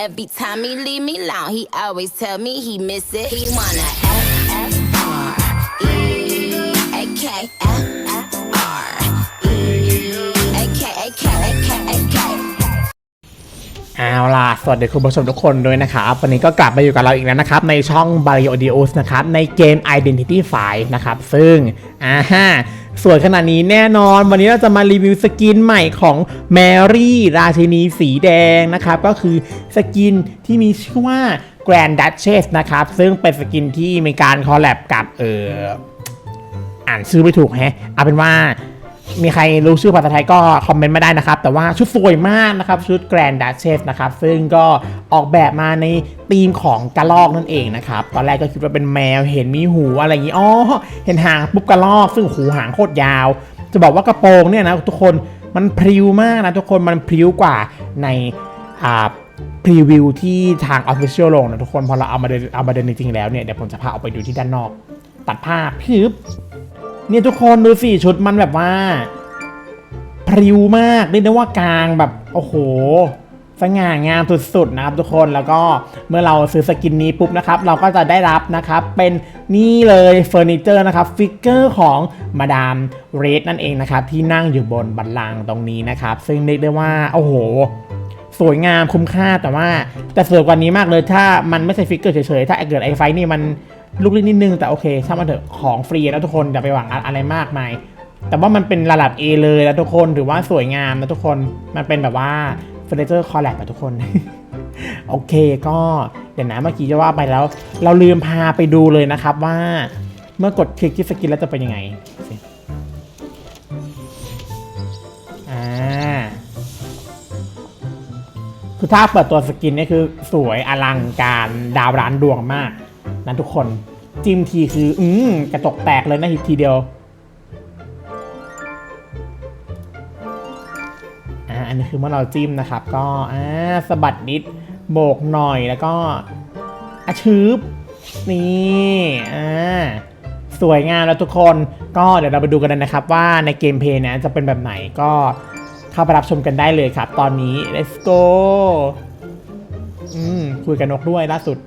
every time he leave me alone, he always tell me he miss it. He wanna F F R E A K F เอาล่ะ สวัสดีคุณผู้ชมทุกคนด้วยนะครับ วันนี้ก็กลับมาอยู่กับเราอีกแล้วนะครับ ในช่อง b a r i o d i o s นะครับ ในเกม Identity 5 นะครับ ซึ่ง อ่าฮะสวยขนาดนี้แน่นอน วันนี้เราจะมารีวิวสกินใหม่ของแมรี่ราชินีสีแดงนะครับ ก็คือสกินที่มีชื่อว่า Grand Duchess นะครับ ซึ่งเป็นสกินที่มีการคอลแลบกับเอออ่านชื่อไม่ถูกแฮะเอาเป็นว่า มีใครรู้ชื่อภาษาไทยก็คอมเมนต์มาได้นะครับ แต่ว่าชุดสวยมากนะครับ ชุด Grand Duchess นะครับ ซึ่งก็ออกแบบมาในธีมของกระลอกนั่นเองนะครับ ตอนแรกก็คิดว่าเป็นแมวเห็นมีหูอะไรอย่างนี้อ๋อเห็นหางปุ๊บกระลอก ซึ่งหูหางโคตรยาว จะบอกว่ากระโปรงเนี่ยนะทุกคนมันพริ้วมากนะทุกคนมันพริ้วกว่าในอ่าพรีวิวที่ทาง Official ลงนะทุกคนพอเราเอามาเดินเอามาเดินจริงๆแล้วเนี่ยเดี๋ยวผมจะพาออกไปดูที่ด้านนอก ตัดภาพพึบ เนี่ยทุกคนดูสิชุดมันแบบว่าพริ้วมากเรียกได้ว่ากลางแบบโอ้โหสง่างามสุดๆนะครับทุกคนแล้วก็เมื่อเราซื้อสกินนี้ปุ๊บนะครับ เราก็จะได้รับนะครับเป็นนี่เลยเฟอร์นิเจอร์นะครับฟิกเกอร์ของมาดามเรดนั่นเองนะครับ ที่นั่งอยู่บนบัลลังก์ตรงนี้นะครับ ซึ่งเรียกได้ว่า โอ้โห สวยงามคุ้มค่าแต่ว่าแต่สวยกว่านี้มากเลยถ้ามันไม่ใช่ฟิกเกอร์เฉยๆ ถ้าเกิดไอไฟนี่มัน ลูกเล่นนิดนึงแต่โอเคช่างมันเถอะของฟรีนะทุกคนอย่าไปหวังอะไรมากมายแต่ว่ามันเป็นระดับ A เลยนะทุกคนถือว่าสวยงามนะทุกคนมันเป็นแบบว่าเฟอร์นิเจอร์คอลแลบนะทุกคน โอเคก็เดี๋ยวนะเมื่อกี้จะว่าไปแล้ว เราลืมพาไปดูเลยนะครับว่าเมื่อกดคลิกที่สกินแล้วจะเป็นยังไงอ่าคือถ้าเปิดตัวสกินนี่คือสวยอลังการดาวร้านดวงมาก นะทุกคนจิ้มทีคือ อืมกระจกแตกเลยนะทีเดียวอันนี้คือเมื่อเราจิ้มนะครับ ก็อ่าสะบัดนิดโบกหน่อยแล้วก็อาชืบนี่อ่าสวยงามแล้วทุกคนก็เดี๋ยวเราไปดูกันนะครับ ว่าในเกมเพลย์นี้ยจะเป็นแบบไหนก็เข้าไปรับชมกันได้เลยครับ ตอนนี้ let's go อืมคุยกับนกด้วยล่าสุด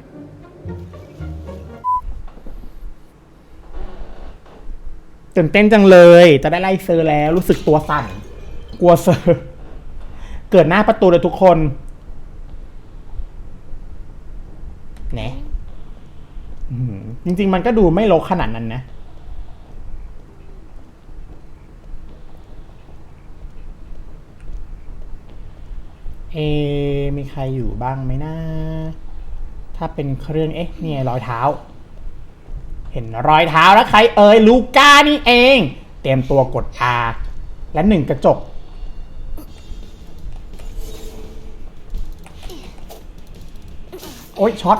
ตื่นเต้นจังเลย จะได้ไล่เซอร์แล้ว รู้สึกตัวสั่น กลัวเซอร์ เกิดหน้าประตูเลยทุกคนนะจริง ๆ มันก็ดูไม่ลกขนาดนั้นนะ เอ มีใครอยู่บ้างไหมนะ ถ้าเป็นเครื่อง เอ๊ะ นี่ไงรอยเท้า เห็นรอยเท้าแล้วใครเอ่ยลูก้านี่เอง เตรียมตัวกด R และหนึ่งกระจก โอ๊ยช็อต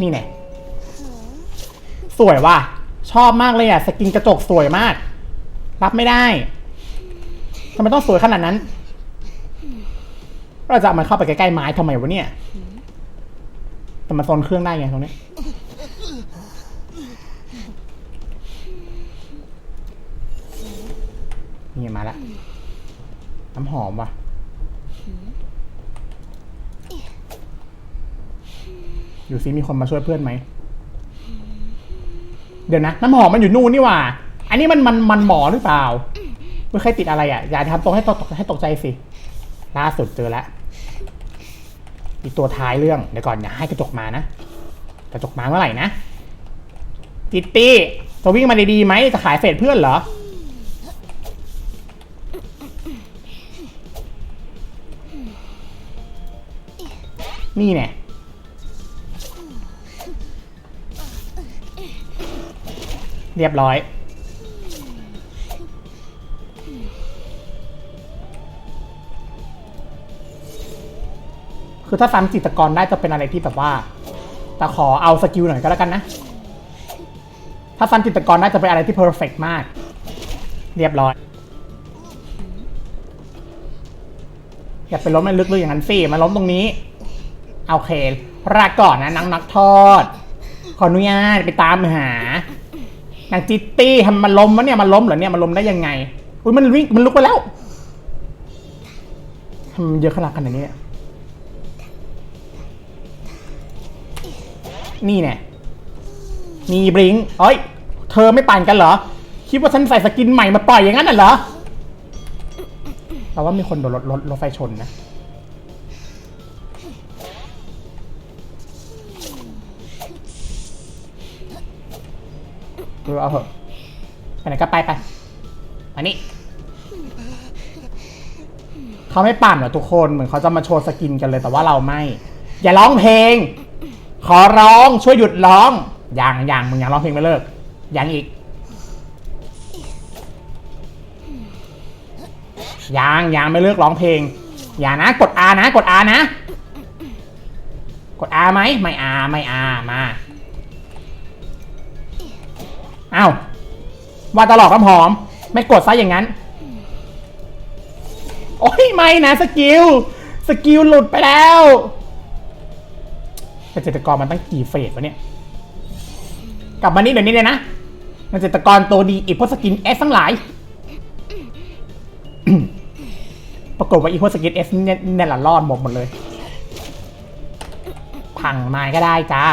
นี่แน่สวยว่ะ ชอบมากเลยอะ สกินกระจกสวยมาก รับไม่ได้ทำไมต้องสวยขนาดนั้น เราจะเอามันเข้าไปใกล้ๆไม้ทำไมวะเนี่ย แต่มันโซนเครื่องได้ไงตรงนี้ นี่มาละ น้ำหอมว่ะ อยู่ซิมีคนมาช่วยเพื่อนไหม เดี๋ยวนะ น้ำหอมมันอยู่นู่นนี่หว่า อันนี้มันมันมันหมอหรือเปล่าไม่เคยติดอะไรอะ อย่าทำตรงให้ตกให้ตกใจสิ ล่าสุดเจอแล้วอีตัวท้ายเรื่องเดี๋ยวก่อนอย่าให้กระจกมานะ กระจกมาเมื่อไหร่นะจิตตี้จะวิ่งมาดีๆไหมจะขายเศษเพื่อนเหรอนี่เนี่ยเรียบร้อย คือถ้าซ้ำจิตกรได้จะเป็นอะไรที่แบบว่า แต่ขอเอาสกิลหน่อยก็แล้วกันนะ ถ้าซ้ำจิตกรได้จะเป็นอะไรที่เพอร์เฟกมาก เรียบร้อย อย่าไปล้มมันลึกๆอย่างนั้นสิมาล้มตรงนี้โอเครากก่อนนะนังนักทอด ขออนุญาตไปตามหานางจิตตี้ทำมันล้มวะเนี่ยมันล้มเหรอเนี่ยมันล้มได้ยังไง อุ้ยมันวิ่งมันลุกไปแล้วทำมันเยอะขนาดขนาดนี้ นี่ยนี่เนี่ยมีบลิงเอ้ย เธอไม่ปั่นกันเหรอ คิดว่าฉันใส่สกินใหม่มาปล่อยอย่างนั้นน่ะเหรอเราว่ามีคนโดนรถรถรถไฟชนนะเออเอาเถอะไปไหนก็ไปไปอันนี้เขาไม่ปั่นเหรอทุกคนเหมือนเขาจะมาโชว์สกินกันเลยแต่ว่าเราไม่ อย่าร้องเพลง ขอร้องช่วยหยุดร้องอย่างอย่างมึงอยังร้องเพลงไม่เลิกอยังอีกอยังอยังไม่เลิกร้องเพลง อย่านะกด R นะ กด R นะ กด R ไหมไม่ R ไม่ R มาอ้าวว่าตลอดก็ผอม ไม่กดซะอย่างนั้น โอ้ยไม่นะสกิลสกิลหลุดไปแล้ว เกษตรกรมันตั้งกี่เฟสวะเนี่ย กลับมานี่เดี๋ยวนี้เลยนะเกษตรกรตัวดีอีพวกสกินเอสทั้งหลาย ปรากฏว่าอีพวกสกินเอสเนี่ยละรอดหมดหมดเลย พังไม้ก็ได้จ้า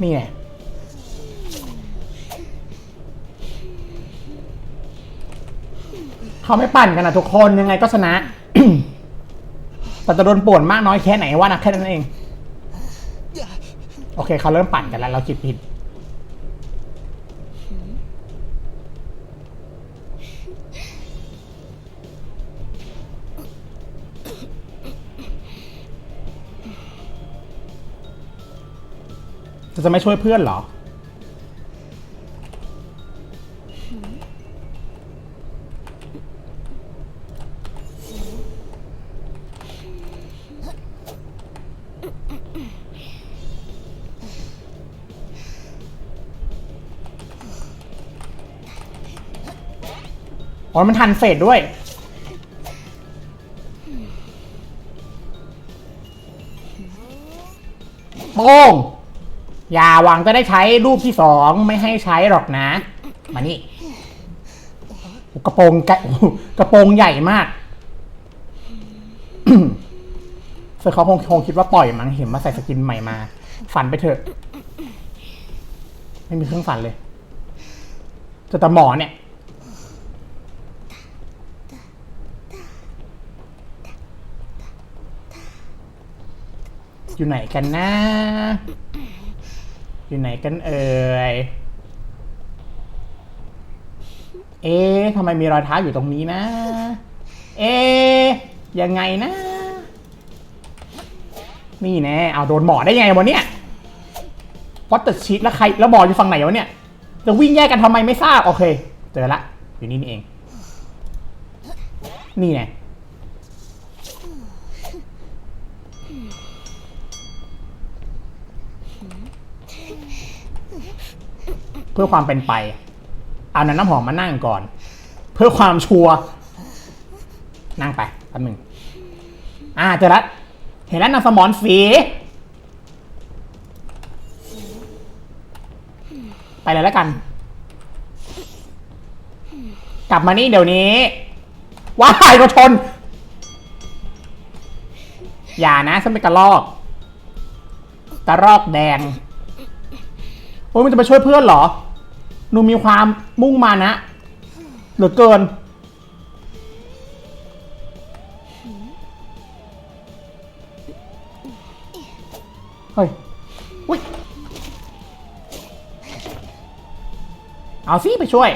นี่ไง เขาไม่ปั่นกันนะทุกคนยังไงก็ชนะ แต่จะโดนป่วนมากน้อยแค่ไหนว่านะแค่นั้นเอง โอเคเขาเริ่มปั่นกันแล้ว เราจิตผิดจะจะไม่ช่วยเพื่อนเหรอ อ๋อ มันทันเฟดด้วย โป้ง อย่าหวังจะได้ใช้รูปที่สองไม่ให้ใช้หรอกนะ มานี่โอ้กระโปรงกโอ้โหกระโปรงใหญ่มากเซอร์เขาคงคงคิดว่าปล่อยมั้งเห็นมาใส่สกินใหม่มา ฝันไปเถอะ ไม่มีเครื่องฝันเลยจะแต่หมอเนี่ย อยู่ไหนกันนะ อยู่ไหนกันเอ่ย เอ๊ะทำไมมีรอยเท้าอยู่ตรงนี้นะ เอ๊ะยังไงนะ นี่แน่เอาโดนหมอได้ยังไงวะเนี่ยวัตต์ชีตแล้วใครแล้วหมออยู่ฝั่งไหนวะเนี่ย จะวิ่งแยกกันทำไมไม่ทราบ โอเค เจอละ อยู่นี่นี่เอง นี่ไง เพื่อความเป็นไปเอาน้ำน้ำหอมมานั่งก่อน เพื่อความชัวร์นั่งไปแป๊บหนึ่งอ่าเจอแล้วเห็นแล้วนางสมอนสีไปเลยแล้วกัน กลับมานี่เดี๋ยวนี้ ว้ายรถชน อย่านะฉันเป็นกระลอกกระรอกแดง โอ้ยมันจะไปช่วยเพื่อนเหรอ หนูมีความมุ่งมานะเหลือเกิน เฮ้ยอุ้ยเอาสิไปช่วย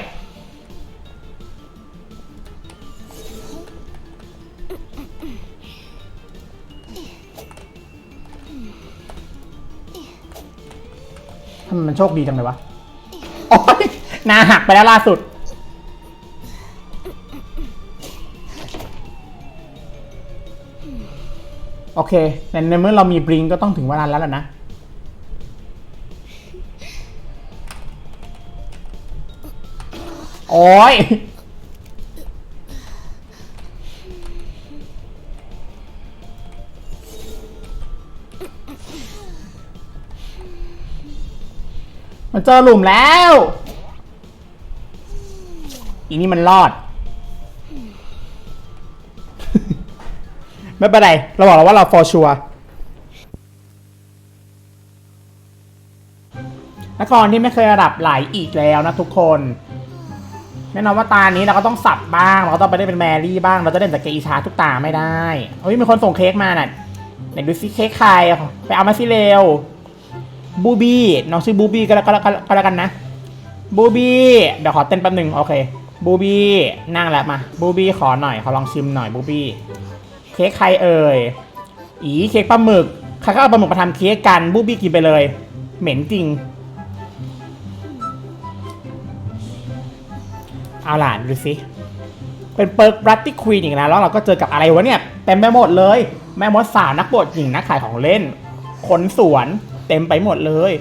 ทำไมมันโชคดีจังเลยวะ โอ๊ยหนาหักไปแล้วล่าสุด โอเคในในเมื่อเรามีบริงก็ต้องถึงเวลาแล้วล่ะนะ โอ้ย มันเจอหลุมแล้ว อีนี่มันรอด ไม่เป็นไร เราบอกแล้วว่าเรา for sure นครที่ไม่เคยระดับไหลอีกแล้วนะทุกคน แน่นอนว่าตานี้เราก็ต้องสับบ้าง เราก็ต้องไปได้เป็นแมรี่บ้าง เราจะเล่นแต่เกอีชาทุกตาไม่ได้เฮ้ยมีคนส่งเค้กมาน่ะไหนดูซิเค้กใคร ไปเอามาสิเร็ว บูบี้น้องชื่อบูบี้ก็แล้วก็แล้วก็แล้วกันนะบูบี้เดี๋ยวขอเต้นแป๊บหนึ่งโอเคบูบี้นั่งแล้วมาบูบี้ขอหน่อยขอลองชิมหน่อยบูบี้เค้กใครเอ่ยอีเค้กปลาหมึกใครก็เอาปลาหมึกมาทำเค้กกันบูบี้กินไปเลย เหม็นจริงเอาล่ะดูสิเป็นเปิร์กรัตตี้ควีนอีกแล้วแล้วเราก็เจอกับอะไรวะเนี่ยเต็มไปหมดเลย แม่มดสาวนักบวชหญิงนักขายของเล่นคนสวน เต็มไปหมดเลย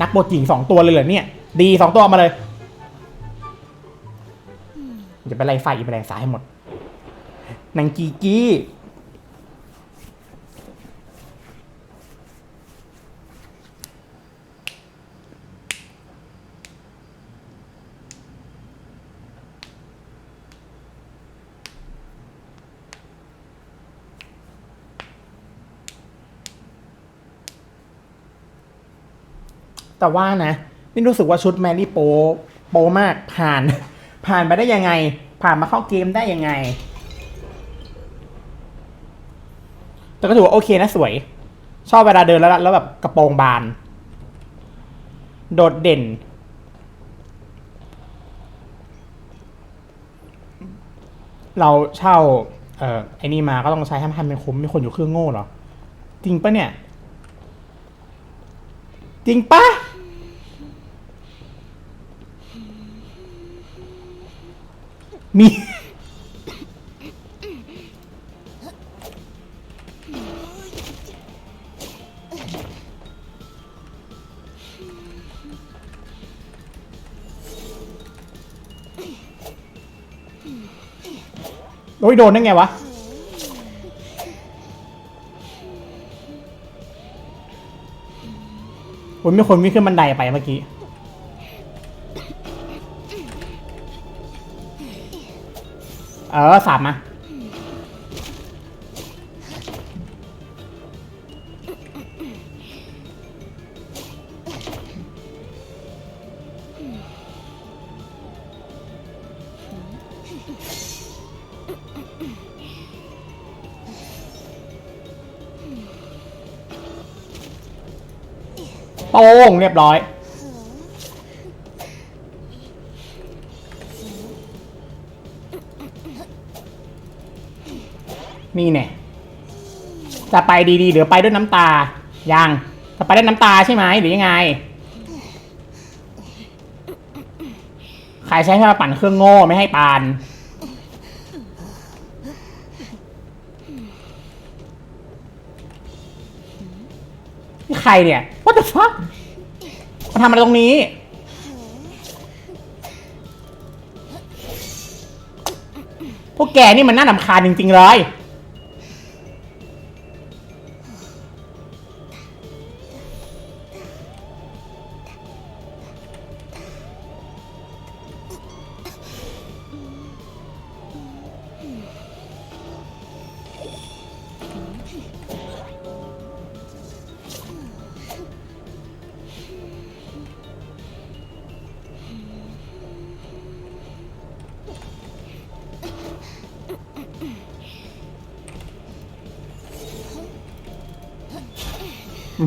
นักบวชหญิงสองตัวเลยเหรอเนี่ย ดีสองตัวเอามาเลยจะไปไล่ไฟอีกไปแรงสายให้หมดนางกีกี้ แต่ว่านะนี่รู้สึกว่าชุดแมรี่โปโปมากผ่าน ผ่านไปได้ยังไง ผ่านมาเข้าเกมได้ยังไง แต่ก็ถือว่าโอเคนะสวย ชอบเวลาเดินแล้วแล้วแบบกระโปรงบาน โดดเด่น เราเช่า เอ่อไอ้นี่มาก็ต้องใช้ให้มันเป็นคุ้มมีคนอยู่เครื่องโง่เหรอ จริงปะเนี่ย จริงปะ มี โอ้ยโดนได้ไงวะผมมีคนวิ่งขึ้นบันไดไปเมื่อกี้ เออสามมา โป้งเรียบร้อย นี่เนี่ยจะไปดีๆหรือไปด้วยน้ำตา ยัง จะไปด้วยน้ำตาใช่ไหมหรือยังไง ใครใช้ให้มาปั่นเครื่องโง่ไม่ให้ปานนี่ใครเนี่ย what the fuck มาทำอะไรตรงนี้ พวกแกนี่มันน่าลำคาญจริงๆเลย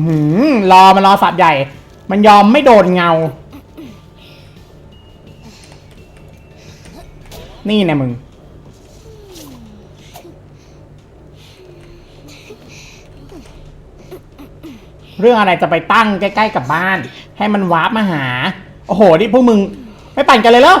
หือรอมันรอสัตว์ใหญ่ มันยอมไม่โดนเงา นี่นะมึง เรื่องอะไรจะไปตั้งใกล้ ๆ กับบ้าน ให้มันวาร์ปมาหา โอ้โห นี่พวกมึง ไม่ปั่นกันเลยเหรอ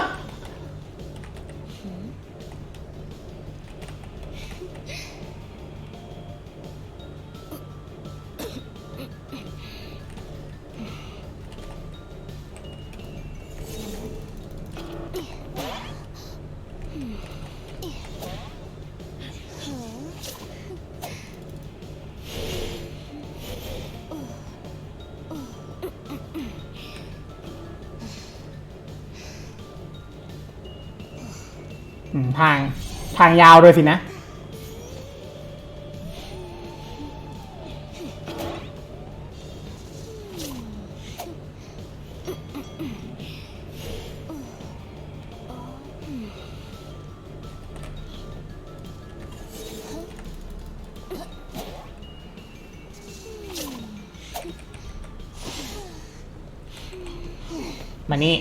ทางทางยาวด้วยสินะ มานี่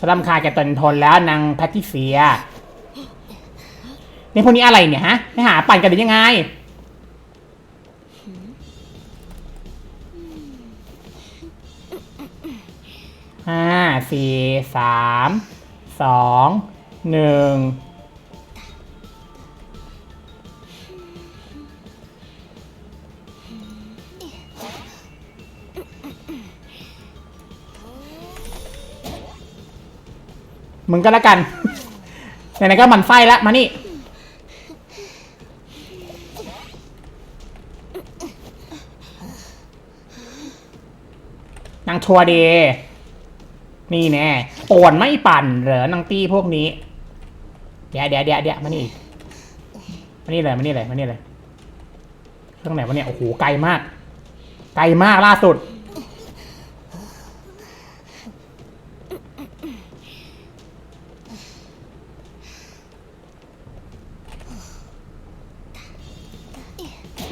สลัมคาแกตนทนแล้วนางแพทริเซีย นี่พวกนี้อะไรเนี่ยฮะไม่หาปั่นกันได้ยังไง ห้าสี่สามสองหนึ่งมึงก็แล้วกัน ไหนๆก็มันไส้ล้วมานี่ นาง ชัวร์เดนี่แน่ป่วนไม่ปั่นเหรอนางตี้พวกนี้ เดี๋ยวเดี๋ยวเดี๋ยวเดี๋ยวมานี่อีกมานี่เลยมานี่เลยมานี่เลยเครื่องไหนวะเนี่ยโอ้โหไกลมาก ไกลมากล่าสุด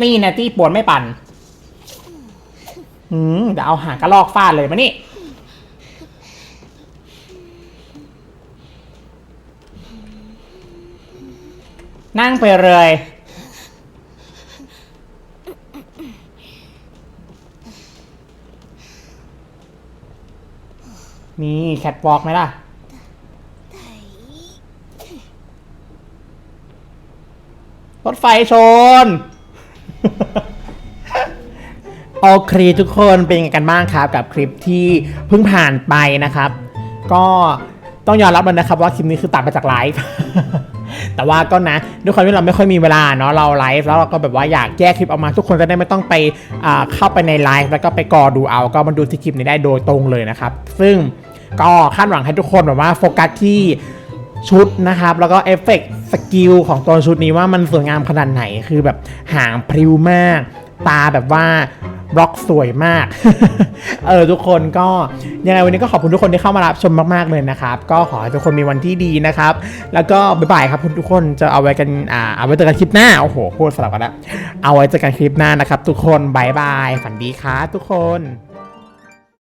นี่นะตี้ป่วนไม่ปั่น อืมเดี๋ยวเอาหางกระลอกฟาดเลยมานี่ นั่งไปเลยนี่แคทวอล์กไหมล่ะ รถไฟชน อเคทุกคนเป็นยังไงกันบ้างครับกับคลิปที่เพิ่งผ่านไปนะครับ ก็ต้องยอมรับเลยนะครับ ว่าคลิปนี้คือตัดมาจากไลฟ์ แต่ว่าก็นะด้วยความที่เราไม่ค่อยมีเวลาเนาะเราไลฟ์แล้วเราก็แบบว่าอยากแยกคลิปออกมา ทุกคนจะได้ไม่ต้องไปเข้าไปในไลฟ์แล้วก็ไปกอดูเอา ก็มาดูที่คลิปนี้ได้โดยตรงเลยนะครับ ซึ่งก็คาดหวังให้ทุกคนแบบว่าโฟกัสที่ชุดนะครับ แล้วก็เอฟเฟกต์สกิลของตัวชุดนี้ว่ามันสวยงามขนาดไหนคือแบบหางพริ้วมาก ตาแบบว่า บล็อกสวยมาก เออทุกคนก็ยังไงวันนี้ก็ขอบคุณทุกคนที่เข้ามารับชมมากๆเลยนะครับ ก็ขอให้ทุกคนมีวันที่ดีนะครับ แล้วก็บ๊ายบายครับทุกคนจะเอาไว้กันอ่าเอาไว้เจอกันคลิปหน้าโอ้โหพูดสลับกันละเอาไว้เจอกันคลิปหน้านะครับ ทุกคนบายบายฝันดีครับทุกคน